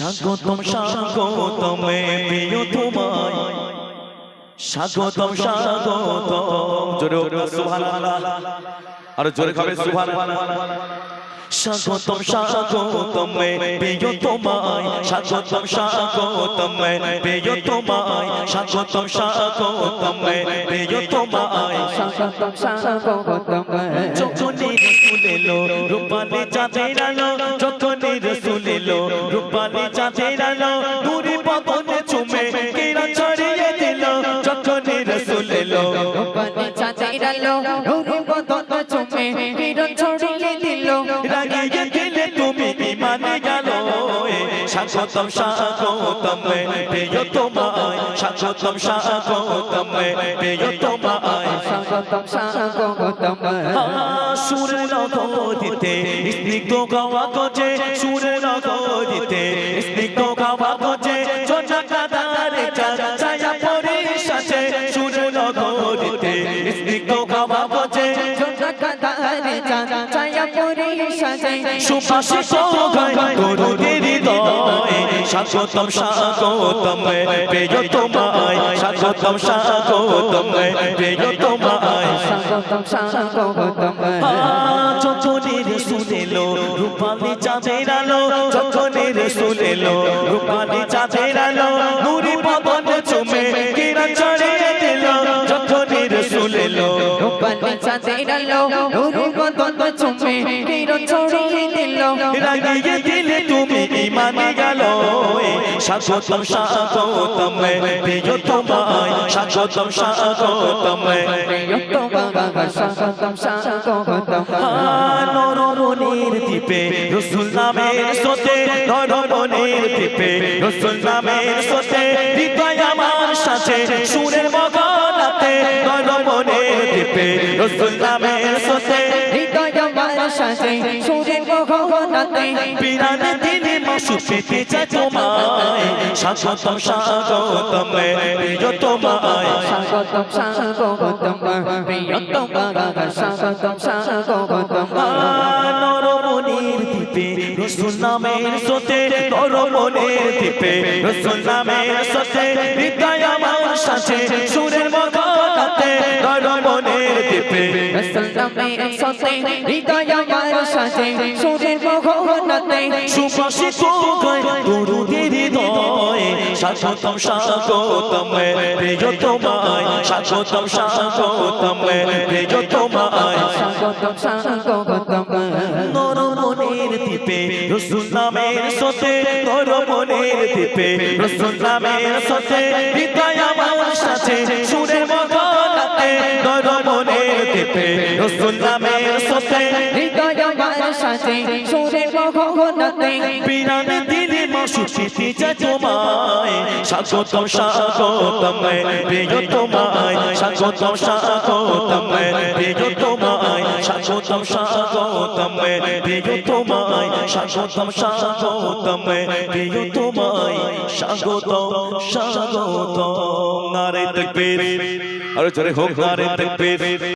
স্বাগতম স্বাগতম প্রিয় তোমায়। স্বাগতম স্বাগতম। জোরে সুবহানাল্লাহ। আর জোরে খাবে সুবহানাল্লাহ। স্বাগতম স্বাগতম প্রিয় তোমায়। স্বাগতম স্বাগতম প্রিয় তোমায়। স্বাগতম স্বাগতম প্রিয় তোমায়। স্বাগতম স্বাগতম রসুল এলো, রূপালি চাঁদের আলো, যখনই রসুল এলো, রূপালি চাঁদের আলো দূরে পবনে চুমে কেরা ছড়িয়ে দিল, যখনই রসুল এলো। রূপালি চাঁদের আলো দূরে বদন চুমে কেরা ছড়িয়ে স্বাগতম স্বাগতম প্রিয় তোমায় স্বাগতম স্বাগতম প্রিয় তোমায়। স্বাগতম স্বাগতম সুরের নগরীতে স্নিগ্ধ গাওয়া গজে সুরের নগরীতে স্নিগ্ধ গাওয়া গজে জনকাদারে ছায়া পরে সাজে সুরের স্নিগ্ধ গাওয়া গজে জনকাদারে ছায়া পরে সাজে স্বাগতম স্বাগতম প্রিয় তোমায় স্বাগতম স্বাগতম প্রিয় তোমায়। স্বাগতম স্বাগতম। যখনের শুনেলো রূপালি চাঁদের আলো যখনের শুনেলো রূপালি চাঁদের আলো নুরি পবন চুমে কিরা ছড়িয়ে দিল যখনের শুনেলো। রূপালি চাঁদের আলো নুরি বদন চুমে কিরণ ছড়িয়ে দিল রাগিয়ে স্বাগতম স্বাগতম প্রিয় তোমায় স্বাগতম স্বাগতম প্রিয়তমা স্বাগতম স্বাগতম। নরমনের দ্বীপে রসুল নামের সোতে নরমনের দ্বীপে রসুল নামের সোতে হৃদয় আমার সাথে, সুরের মগনাতে নরমনের দ্বীপে রসুল নামের সোতে হৃদয় আমার সাথে, সুরের গহনাতে পিরানে মাসু পেতে চায় তোমায় স্বাগতম স্বাগতম প্রিয় তোমায় স্বাগতম স্বাগতম প্রিয়তমা স্বাগতম স্বাগতম। নরমনির দ্বীপে রসুল নামের সোতে নরমনির দ্বীপে রসুল নামের সোতে হৃদয় আমার সাথে সুরের মগনাতে নরমনির দ্বীপে নামের সাথে হৃদয় আমার সাথে সুরের গহনাতে সুভাষিত গায় তরুণের হৃদয়ে স্বাগতম স্বাগতম প্রিয় তোমায় স্বাগতম স্বাগতম প্রিয় তোমায় স্বাগতম স্বাগতম নরমনের দ্বীপে রসুল নামের সোতে রসুল নামের সোতে হৃদয় আমার রসুল নামের হৃদয় আমার সাথে সুরের গহনাতে বিরানে দিলে মাসু চিঠি তোমায় স্বাগতম স্বাগতম প্রিয় তোমায় স্বাগতম স্বাগতম প্রিয় তোমায় স্বাগতম স্বাগতম প্রিয় তোমায় স্বাগতম স্বাগতম প্রিয় তোমায় স্বাগতম স্বাগতম। নারে তকবীর আরে জোরে হোক নারে তকবীর